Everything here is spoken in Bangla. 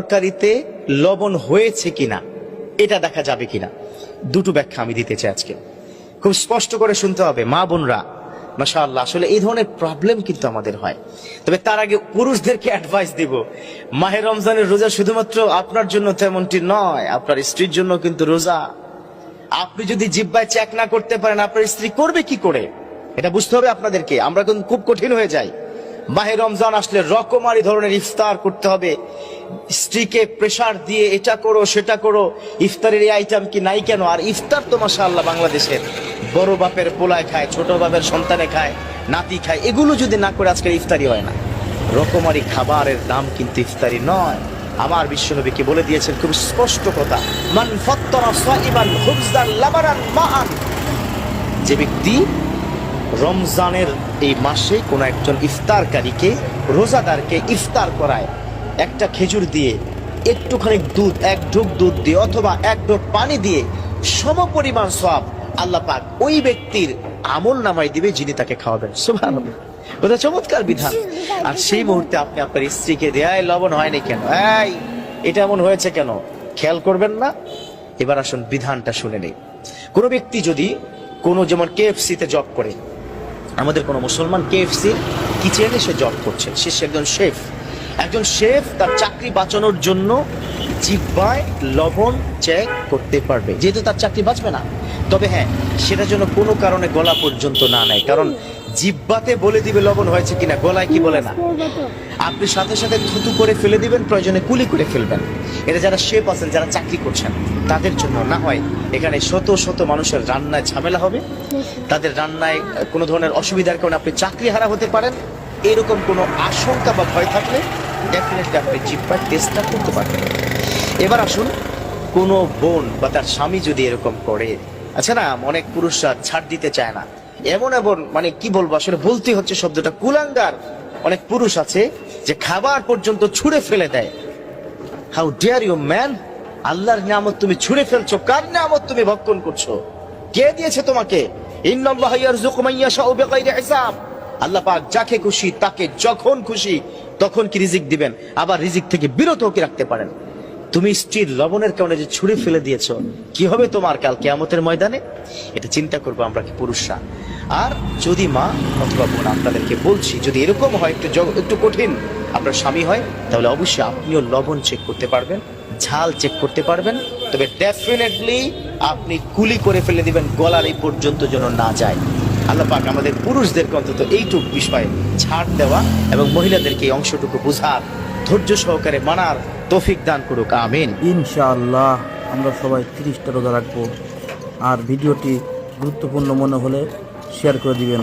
তরকারিতে লবণ হয়েছে কিনা, এটা দেখা যাবে কিনা, দুটো ব্যাখ্যা আমি দিতে চাই আজকে। খুব স্পষ্ট করে শুনতে হবে, মা বোনরা। মাশাআল্লাহ, আসলে এই ধরনের প্রবলেম কিন্তু আমাদের হয়। তবে তার আগে পুরুষদেরকে অ্যাডভাইস দিব। মাহে রমজানের রোজা শুধুমাত্র আপনার জন্য তেমনটি নয়, আপনার স্ত্রীর জন্য কিন্তু রোজা। আপনি যদি জিব্বায় চেক না করতে পারেন, আপনার স্ত্রী করবে কি করে? এটা বুঝতে হবে আপনাদেরকে, আমরা কিন্তু খুব কঠিন হয়ে যাই। মাহে রমজান আসলে রকমারি ধরনের ইফতার করতে হবে। স্ত্রীকে প্রেসার দিয়ে এটা করো, সেটা করো। ইফতারের এই আইটেম কি নাই কেন? আর ইফতার তো মাশাআল্লাহ বাংলাদেশের বড় বাপের পোলায় খায়, ছোট বাপের সন্তানে খায়, নাতি খায়, এগুলো যদি না করে আজকের ইফতারি হয় না। রকমারি খাবারের দাম কিন্তু ইফতারি নয়। আমার বিশ্বনবীকে বলে দিয়েছেন খুব স্পষ্ট কথা, মান ফত্তরা সাইবান খুবজান লাবানান মাআন। যে ব্যক্তি রমজানের এই মাসে কোন একজন ইফতারকারীকে, রোজাদারকে ইফতার করায়। একটা খেজুর দিয়ে একটুখানি দুধ, এক ঢোক দুধ দিয়ে অথবা এক ঢোক পানি দিয়ে সম পরিমাণ সব আল্লাহ পাক ওই ব্যক্তির আমল নামাই দিবে যিনি তাকে খাওয়াবেন। সুবহানাল্লাহ। ওটা চমৎকার বিধান। আর সেই মুহূর্তে আপনি আপনার স্ত্রীকে দেয় লবণ হয়নি কেন? এই, এটা এমন হয়েছে কেন? খেয়াল করবেন না। এবার আসুন বিধানটা শুনে নেই। কোনো ব্যক্তি যদি কোনো যেমন কেএফসি তে জব করে আমাদের কোনো মুসলমান কেএফসি কিচেনে সে জব করছে? সে একজন শেফ একজন শেফ তার চাকরি বাঁচানোর জন্য জিব্বায় লবণ চেক করতে পারবে। যেহেতু তার চাকরি বাঁচবে না। তবে হ্যাঁ সেটার জন্য কোনো কারণে গলা পর্যন্ত না নেয়। কারণ জিব্বাতে বলে দিবে লবণ হয়েছে কিনা, গলায় কি বলে না। আপনি সাথে সাথে থুতু করে ফেলে দিবেন, প্রয়োজনে কুলি করে ফেলবেন। এটা যারা শেফ আছেন, যারা চাকরি করছেন, তাদের জন্য না হয় এখানে শত শত মানুষের রান্নায় ঝামেলা হবে। তাদের রান্নায় কোনো ধরনের অসুবিধার কারণে আপনি চাকরি হারা হতে পারেন। এরকম কোনো আশঙ্কা বা ভয় থাকলে ডেফিনেটলি আপনি জিব্বার টেস্টটা করতে পারবেন। এবার আসুন, কোনো বোন বা তার স্বামী যদি এরকম করে আচ্ছা না, অনেক পুরুষরা ছাড় দিতে চায় না। এমন এমন মানে কি বলব, আসলে বলতে হচ্ছে শব্দটা। কুলাঙ্গার অনেক পুরুষ আছে যে খাবার পর্যন্ত ছুঁড়ে ফেলে দেয়। হাউ ডেয়ার ইউ ম্যান আল্লাহর নিয়ামত তুমি ছুঁড়ে ফেলছো, কার নিয়ামত তুমি ভক্ষণ করছ? কে দিয়েছে তোমাকে? আল্লাহ পাক যাকে খুশি, তাকে যখন খুশি, তখন কি রিজিক দিবেন? আবার রিজিক থেকে বিরত কি রাখতে পারেন। তুমি স্ত্রীর লবণের কারণে যে ছুঁড়ে ফেলে দিয়েছ, কি হবে তোমার কাল কেয়ামতের ময়দানে? এটা চিন্তা করব আমরা কি পুরুষরা। আর যদি মা অথবা বোন, আপনাদেরকে বলছি, যদি এরকম হয় একটু একটু কঠিন, আপনার স্বামী হয়, তাহলে অবশ্যই আপনিও লবণ চেক করতে পারবেন, ঝাল চেক করতে পারবেন। তবে ডেফিনেটলি আপনি কুলি করে ফেলে দিবেন, গলার এই পর্যন্ত যেন না যায়। আল্লাহ পাক আমাদের পুরুষদেরকে অন্তত এইটুক বিষয়ে ছাড় দেওয়া এবং মহিলাদেরকে এই অংশটুকু বোঝার ধৈর্য সহকারে মানার তৌফিক দান করুক, আমিন। ইনশাআল্লাহ, আমরা সবাই তিরিশটা রোজা রাখব। আর ভিডিওটি গুরুত্বপূর্ণ মনে হলে শেয়ার করে দিবেন।